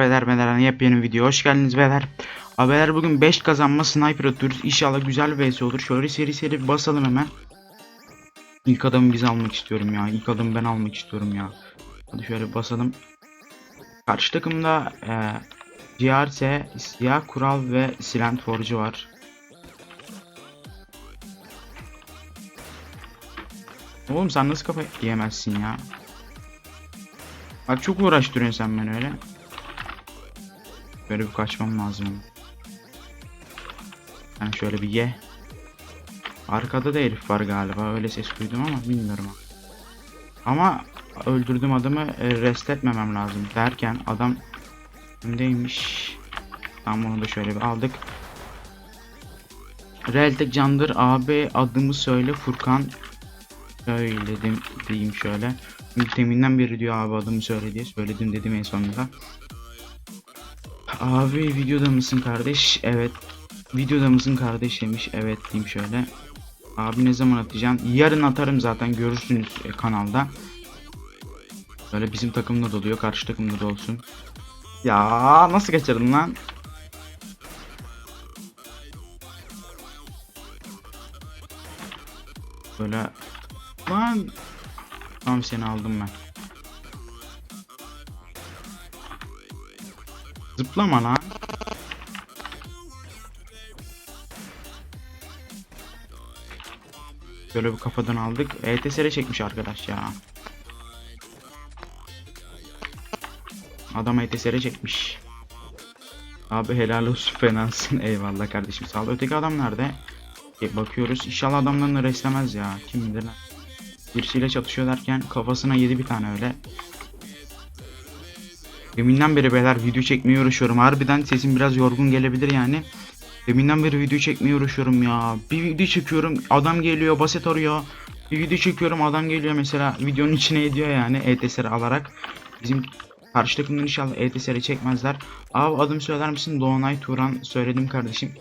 Beyler beyler yepyeni video hoş geldiniz beyler. Abiler bugün 5 kazanma sniper atıyoruz. İnşallah güzel bir vs olur. Şöyle seri seri basalım hemen. İlk adamı biz almak istiyorum ya. İlk adamı ben almak istiyorum ya. Hadi şöyle basalım. Karşı takımda e, GRS, Siyah Kural ve Silent Forge var. Oğlum sen nasıl kafa yiyemezsin ya? Bak çok uğraştırıyorsun sen beni öyle. Böyle bir kaçmam lazım. Ben şöyle bir ye. Arkada da herif var galiba. Öyle ses duydum ama bilmiyorum. Ama öldürdüğüm adamı e, rest etmemem lazım derken adam öndeymiş. Tamam onu da şöyle bir aldık. Realtek Candır abi adımı söyle Furkan söyledim diyeyim şöyle. Çünkü teminden beri diyor abi adımı söyle diye söyledim dedim en sonunda. Abi videoda mısın kardeş? Evet. Videoda mısın kardeş demiş. Evet diyeyim şöyle. Abi ne zaman atacaksın? Yarın atarım zaten görürsünüz e, kanalda. Böyle bizim takımda da oluyor. Karşı takımda da olsun. Ya nasıl kaçırdın lan? Böyle lan Tamam seni aldım ben. Zıplama lan. Böyle bir kafadan aldık. ETSR çekmiş arkadaş ya. Adam ETSR çekmiş. Abi helal olsun fenasın. Eyvallah kardeşim sağ ol. Öteki adam nerede? E, bakıyoruz. İnşallah adamlarını reslemez ya. Kim bilir lan. Birisiyle çatışıyor derken kafasına yedi bir tane öyle. Deminden beri beyler video çekmeye uğraşıyorum. Harbiden sesim biraz yorgun gelebilir yani. Deminden beri video çekmeye uğraşıyorum ya. Bir video çekiyorum adam geliyor basit arıyor. Bir video çekiyorum adam geliyor mesela videonun içine ediyor yani ETSR alarak. Bizim karşı takımdan inşallah ETSR'i çekmezler. Abi adım söyler misin? Doğanay Turan söyledim kardeşim.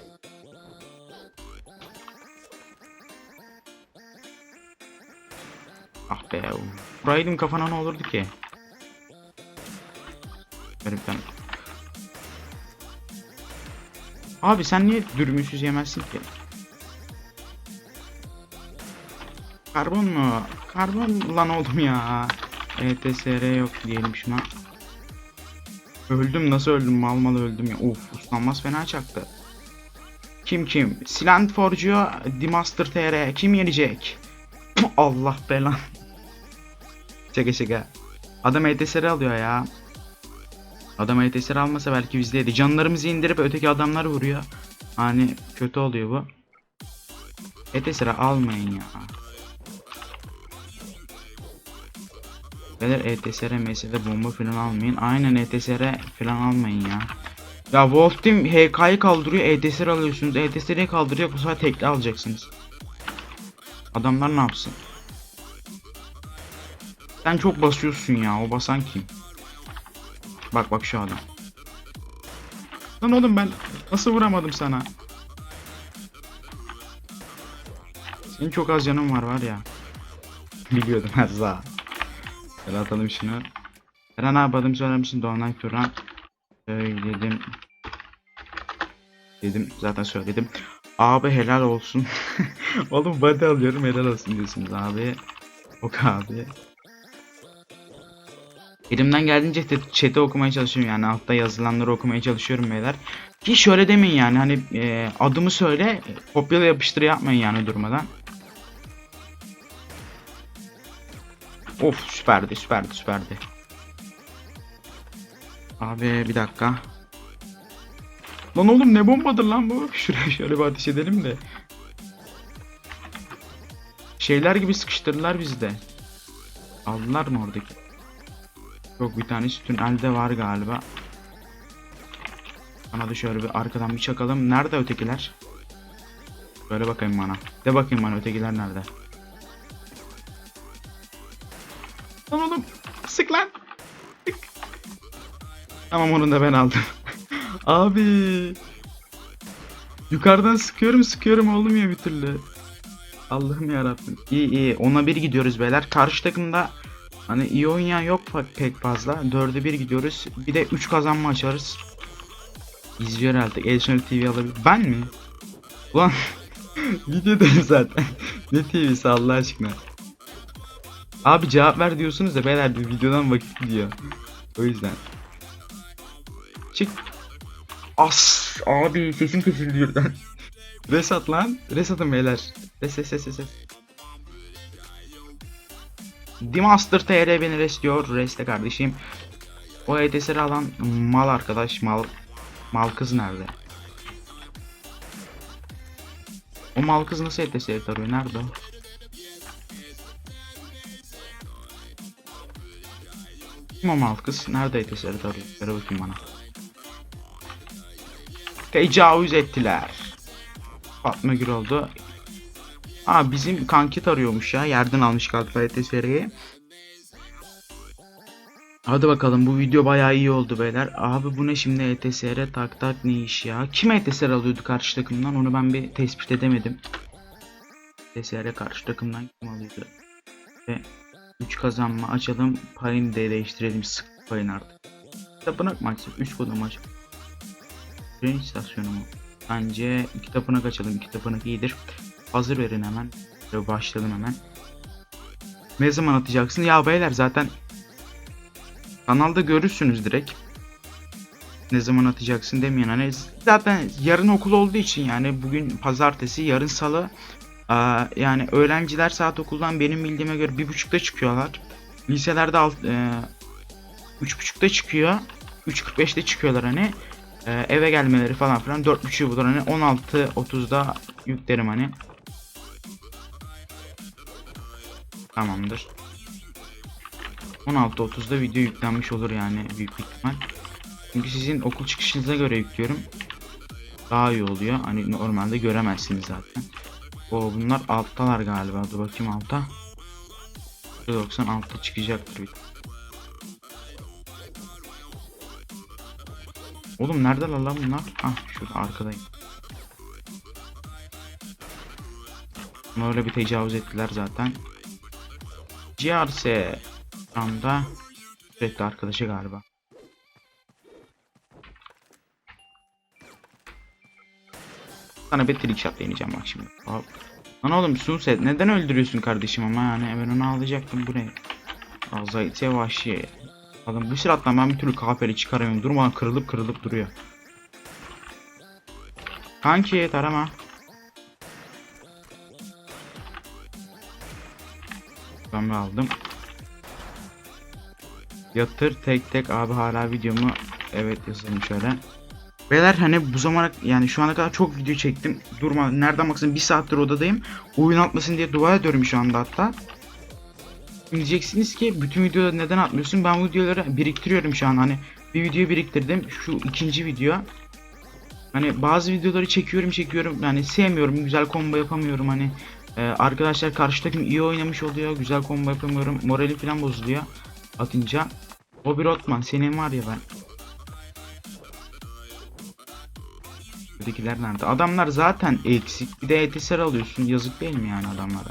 Ah be. Buraydım kafana ne olurdu ki? Tane. Abi sen niye dürümüsüz yemezsin ki? Karbon mu? Karbon lan oldum ya. ETSR yok diyelim şuna. Öldüm nasıl öldüm mal mal öldüm ya. Of uslanmaz fena çaktı. Kim kim? Silent Forge'u Dimaster TR kim yenecek? Allah belan. Şaka şaka. Adam ETSR alıyor ya. Adam ETSR almasa belki bizdeydi. Canlarımızı indirip öteki adamlar vuruyor. Hani kötü oluyor bu. ETSR almayın ya. Beyler ETSR mesela bomba falan almayın. Aynen ETSR falan almayın ya. Ya Wolf Team HK'yı kaldırıyor ETSR alıyorsunuz. ETSR'yi kaldırıyor bu sefer tekli alacaksınız. Adamlar ne yapsın? Sen çok basıyorsun ya. O basan kim? Bak bak şu adam. Lan oğlum ben nasıl vuramadım sana? Senin çok az canın var var ya. Biliyordum az daha. Gel atalım şunu. Eren abi adım söyler misin? Doğanay Turan. Söyledim. Dedim zaten söyledim. Abi helal olsun. oğlum body alıyorum helal olsun diyorsunuz abi. Ok abi. Elimden geldiğince chat'i okumaya çalışıyorum yani altta yazılanları okumaya çalışıyorum beyler. Ki şöyle demeyin yani hani e, adımı söyle kopyala yapıştır yapmayın yani durmadan. Of süperdi süperdi süperdi. Abi bir dakika. Lan oğlum ne bombadır lan bu? Şuraya şöyle bir ateş edelim de. Şeyler gibi sıkıştırdılar bizi de. Aldılar mı oradaki? Yok bir tanesi tünelde var galiba. Bana da şöyle bir arkadan bir çakalım. Nerede ötekiler? Böyle bakayım bana. De bakayım bana ötekiler nerede? Lan oğlum. Sık lan. Sık. Tamam onu da ben aldım. Abi. Yukarıdan sıkıyorum sıkıyorum olmuyor bir türlü. Allah'ım yarabbim. İyi iyi. Ona bir gidiyoruz beyler. Karşı takımda Hani iyi oynayan yok pek fazla. Dörde bir gidiyoruz. Bir de 3 kazanma açarız. İzliyor herhalde. Additional TV alabilir. Ben mi? Ulan videodayım zaten. ne TV'si Allah aşkına. Abi cevap ver diyorsunuz da beyler bir videodan vakit gidiyor. O yüzden. Çık. As abi sesim kesildi birden. Resat lan. Resatın beyler. Res res res res. Dimaster TR beni restliyor. Reste kardeşim. O ETS'leri alan mal arkadaş mal mal kız nerede? O mal kız nasıl ETS'leri tarıyor? Nerede o? Mal kız? Nerede ETS'leri tarıyor? Ver bakayım bana. Tecavüz ettiler. Fatma Gül oldu. Aa bizim kanki tarıyormuş ya. Yerden almış galiba ETS'leri. Hadi bakalım bu video bayağı iyi oldu beyler. Abi bu ne şimdi ETSR tak tak ne iş ya? Kim ETSR alıyordu karşı takımdan onu ben bir tespit edemedim. ETSR karşı takımdan kim alıyordu? Ve 3 kazanma açalım. Payını değiştirelim. Sık payını artık. Tapınak açsak? 3 kodu maç. Tren istasyonu mu? Bence iki tapınak açalım. İki tapınak iyidir. Hazır verin hemen. Şöyle başladım hemen. Ne zaman atacaksın? Ya beyler zaten kanalda görürsünüz direkt. Ne zaman atacaksın demeyin. Hani zaten yarın okul olduğu için yani bugün pazartesi, yarın salı. Yani öğrenciler saat okuldan benim bildiğime göre bir buçukta çıkıyorlar. Liselerde alt, e, üç buçukta çıkıyor. 3.45'te çıkıyorlar hani. E, eve gelmeleri falan filan 4.30'u bulur hani 16.30'da yüklerim hani. Tamamdır. 16.30'da video yüklenmiş olur yani büyük ihtimal. Çünkü sizin okul çıkışınıza göre yüklüyorum. Daha iyi oluyor. Hani normalde göremezsiniz zaten. O bunlar alttalar galiba. Dur bakayım altta. 90 altta çıkacaktır. bir- Oğlum nerede lan bunlar? Ah şurada arkadayım. Buna öyle bir tecavüz ettiler zaten. GRS şu anda sürekli arkadaşı galiba. Sana bir trick shot deneyeceğim bak şimdi. Hop. Lan oğlum Sunset neden öldürüyorsun kardeşim ama yani ben onu alacaktım bu ne? Azayt vahşi. Adam bu sırattan ben bir türlü kafeli çıkaramıyorum. Durmadan kırılıp kırılıp duruyor. Kanki tarama. De aldım. Yatır tek tek abi hala videomu evet yazalım şöyle. Beyler hani bu zamana yani şu ana kadar çok video çektim. Durma nereden baksan bir saattir odadayım. Oyun atmasın diye dua ediyorum şu anda hatta. Diyeceksiniz ki bütün videoları neden atmıyorsun? Ben bu videoları biriktiriyorum şu an hani bir video biriktirdim. Şu ikinci video. Hani bazı videoları çekiyorum çekiyorum yani sevmiyorum güzel combo yapamıyorum hani e, arkadaşlar karşı takım iyi oynamış oluyor güzel combo yapamıyorum morali falan bozuluyor atınca o bir Otman senin var ya ben Ötekiler nerede? Adamlar zaten eksik. Bir de ETSR alıyorsun. Yazık değil mi yani adamlara?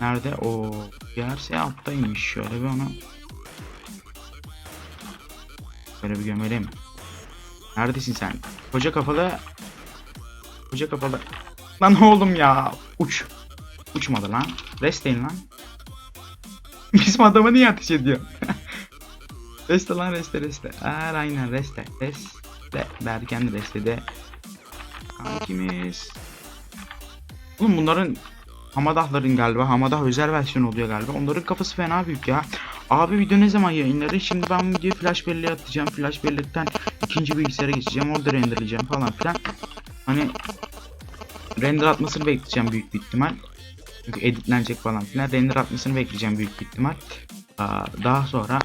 Nerede? O yerse alttaymış. Şöyle bir onu. Böyle bir gömelim. Neredesin sen? Koca kafalı. Koca kafalı. Lan oğlum ya. Uç. Uçmadı lan. Restleyin lan. Bizim adama niye ateş ediyor? reste lan reste reste. Aa, aynen reste. Reste. Berken restede. Kankimiz. Oğlum bunların Hamadahların galiba. Hamadah özel versiyon oluyor galiba. Onların kafası fena büyük ya. Abi video ne zaman yayınları? Şimdi ben bu videoyu flash belleğe atacağım. Flash bellekten ikinci bilgisayara geçeceğim. Orada renderleyeceğim falan filan. Hani render atmasını bekleyeceğim büyük bir ihtimal. Çünkü editlenecek falan filan. Render atmasını bekleyeceğim büyük bir ihtimal. Daha sonra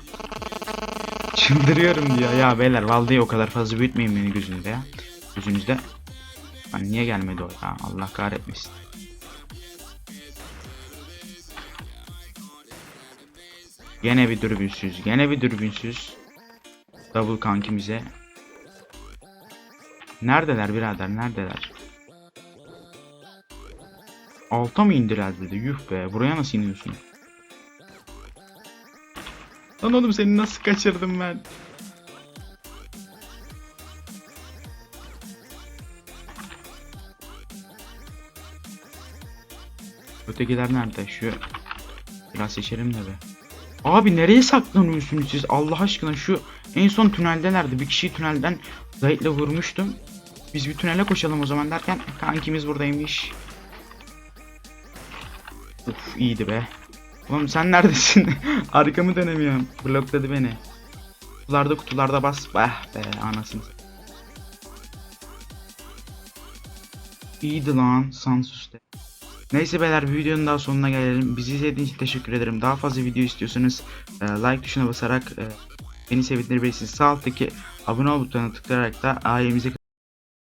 çıldırıyorum diyor. Ya beyler vallahi o kadar fazla büyütmeyin beni gözünüzde ya. Gözünüzde. Hani niye gelmedi o ya? Allah kahretmesin. Gene bir dürbünsüz. Gene bir dürbünsüz. Double kankimize. Neredeler birader? Neredeler? Alta mı indiler dedi? Yuh be. Buraya nasıl iniyorsun? Lan oğlum seni nasıl kaçırdım ben? Ötekiler nerede? Şu biraz seçelim de be. Abi nereye saklanıyorsunuz siz? Allah aşkına şu en son tüneldelerdi. Bir kişiyi tünelden zayıfla vurmuştum. Biz bir tünele koşalım o zaman derken kankimiz buradaymış. Uf iyiydi be. Oğlum sen neredesin? Arkamı dönemiyorum. Blokladı beni. Kutularda kutularda bas. Bah be anasını. İyiydi lan Sansus'te. Neyse beyler videonun daha sonuna gelelim. Bizi izlediğiniz için teşekkür ederim. Daha fazla video istiyorsanız e, like tuşuna basarak e, beni sevindirebilirsiniz. Sağ alttaki abone ol butonuna tıklayarak da ailemize